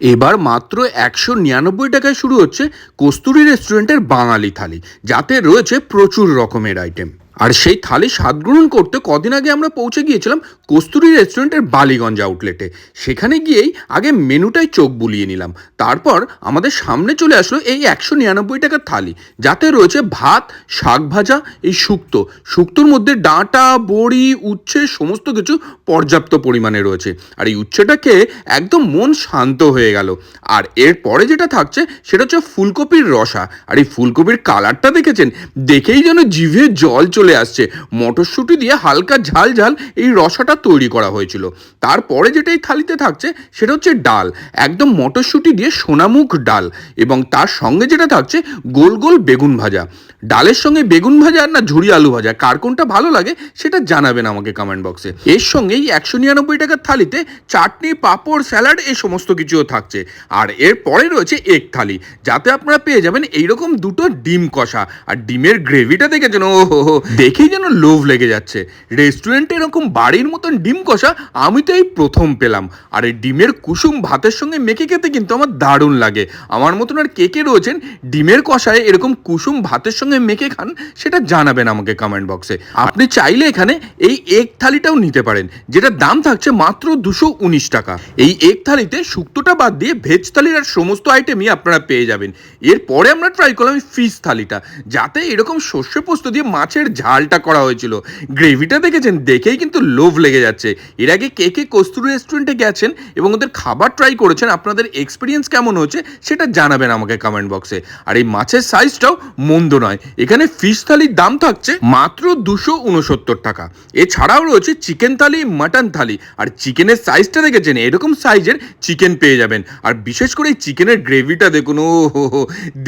এবার মাত্র একশো নিরানব্বই টাকায় শুরু হচ্ছে কস্তুরি রেস্টুরেন্টের বাঙালি থালি, যাতে রয়েছে প্রচুর রকমের আইটেম আর সেই থালি স্বাদ গ্রহণ করতে কদিন আগে আমরা পৌঁছে গিয়েছিলাম কস্তুরি রেস্টুরেন্টের বালিগঞ্জ আউটলেটে সেখানে গিয়েই আগে মেনুটাই চোখ বুলিয়ে নিলাম। তারপর আমাদের সামনে চলে আসলো এই একশো নিরানব্বই টাকার থালি। যাতে রয়েছে ভাত, শাক ভাজা, এই শুক্তো। শুক্তোর মধ্যে ডাঁটা, বড়ি, উচ্ছে সমস্ত কিছু পর্যাপ্ত পরিমাণে রয়েছে। আর এই উচ্ছেটা খেয়ে একদম মন শান্ত হয়ে গেল। আর এর পরে যেটা থাকছে সেটা হচ্ছে ফুলকপির রসা। আর এই ফুলকপির কালারটা দেখেছেন? দেখেই যেন জিভে জল চলে আসছে। মটরশুঁটি দিয়ে হালকা ঝাল ঝাল এই রসাটা তৈরি করা হয়েছিল। তারপরে যেটা এই থালিতে থাকছে সেটা হচ্ছে ডাল। একদম মটরশুঁটি দিয়ে সোনামুখ ডাল এবং তার সঙ্গে যেটা থাকছে গোল গোল বেগুন ভাজা। ডালের সঙ্গে বেগুন ভাজা আর না ঝুরি আলু ভাজা কার কোনটা ভালো লাগে সেটা জানাবেন আমাকে কমেন্ট বক্সে এর সঙ্গে এই একশো নিরানব্বই টাকার থালিতে চাটনি পাঁপড় স্যালাড এই সমস্ত কিছুও থাকছে। আর এর পরে রয়েছে এক থালি। যাতে আপনারা পেয়ে যাবেন এইরকম দুটো ডিম কষা। আর ডিমের গ্রেভিটা দেখেছেন? ও হো, দেখেই যেন লোভ লেগে যাচ্ছে। রেস্টুরেন্টে এরকম বাড়ির মতন ডিম কষা আমি তো এই প্রথম পেলাম। আর এই ডিমের কুসুম ভাতের সঙ্গে মেখে খেতে কিন্তু আমার দারুণ লাগে। আমার মতন আর কে কে রয়েছেন, ডিমের কষায় এরকম কুসুম ভাতের সঙ্গে মেখে খান, সেটা জানাবেন আমাকে কমেন্ট বক্সে আপনি চাইলে এখানে এই এক থালিটাও নিতে পারেন, যেটার দাম থাকছে মাত্র দুশো উনিশ টাকা। এই এক থালিতে শুক্তোটা বাদ দিয়ে ভেজ থালির আর সমস্ত আইটেমই আপনারা পেয়ে যাবেন। এরপরে আমরা ট্রাই করলাম ফিশ থালিটা, যাতে এরকম শস্য পোস্ত দিয়ে মাছের ঝালটা করা হয়েছিল। গ্রেভিটা দেখেছেন? দেখেই কিন্তু লোভ লেগে যাচ্ছে। এর আগে কে কে কস্তুরি রেস্টুরেন্টে গেছেন এবং ওদের খাবার ট্রাই করেছেন, আপনাদের এক্সপিরিয়েন্স কেমন হচ্ছে সেটা জানাবেন আমাকে কমেন্ট বক্সে আর এই মাছের সাইজটাও মন্দ নয়। এখানে ফিশ থালির দাম থাকছে মাত্র দুশো উনসত্তর টাকা। এছাড়াও রয়েছে চিকেন থালি মাটন থালি। আর চিকেনের সাইজটা দেখেছেন? এরকম সাইজের চিকেন পেয়ে যাবেন। আর বিশেষ করে এই চিকেনের গ্রেভিটা দেখুন ও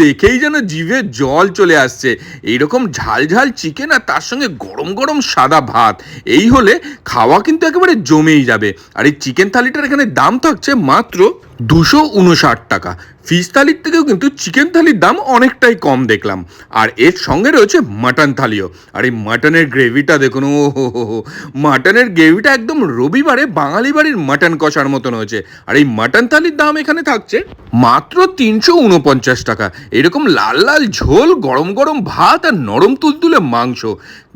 দেখেই যেন জিভে জল চলে আসছে। এইরকম ঝাল ঝাল চিকেন আর তার সঙ্গে গরম গরম সাদা ভাত। এই হলে খাওয়া কিন্তু একেবারে জমেই যাবে। আর এই চিকেন থালিটার এখানে দাম থাকছে মাত্র দুশো উনষাট টাকা। ফিশ থালির থেকেও কিন্তু চিকেন থালির দাম অনেকটাই কম দেখলাম। আর এর সঙ্গে রয়েছে মাটন থালিও। আর এই মাটনের গ্রেভিটা দেখুন, ও হো হো মাটনের গ্রেভিটা একদম রবিবারে বাঙালি বাড়ির মাটন কষার মতন হয়েছে। আর এই মাটন থালির দাম এখানে থাকছে মাত্র তিনশো উনপঞ্চাশ টাকা। এরকম লাল লাল ঝোল, গরম গরম ভাত আর নরম তুলতুলে মাংস,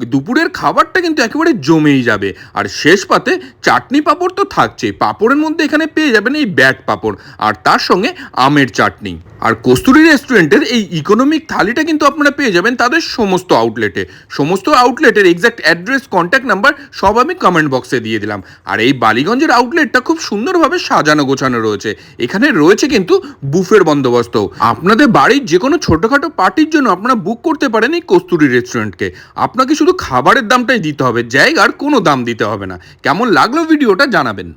দুপুরের খাবারটা কিন্তু একেবারে জমেই যাবে। আর শেষ পাতে চাটনি পাঁপড় তো থাকছেই। পাঁপড়ের মধ্যে এখানে পেয়ে যাবেন এই ব্যাট পাঁপড় আর তার সঙ্গে আমের চাটনি। আর কস্তুরি রেস্টুরেন্টের এই ইকোনমিক থালিটা কিন্তু আপনারা পেয়ে যাবেন তাদের সমস্ত আউটলেটে সমস্ত আউটলেটের এক্স্যাক্ট অ্যাড্রেস কন্ট্যাক্ট নাম্বার সব আমি কমেন্ট বক্সে দিয়ে দিলাম। আর এই বালিগঞ্জের আউটলেটটা খুব সুন্দরভাবে সাজানো গোছানো রয়েছে। এখানে রয়েছে কিন্তু বুফের বন্দোবস্ত। আপনাদের বাড়ির যে কোনো ছোটোখাটো পার্টির জন্য আপনারা বুক করতে পারেন এই কস্তুরি রেস্টুরেন্টকে। আপনাকে শুধু খাবারের দামটাই দিতে হবে, জায়গার কোনো দাম দিতে হবে না। কেমন লাগল ভিডিওটা জানাবেন।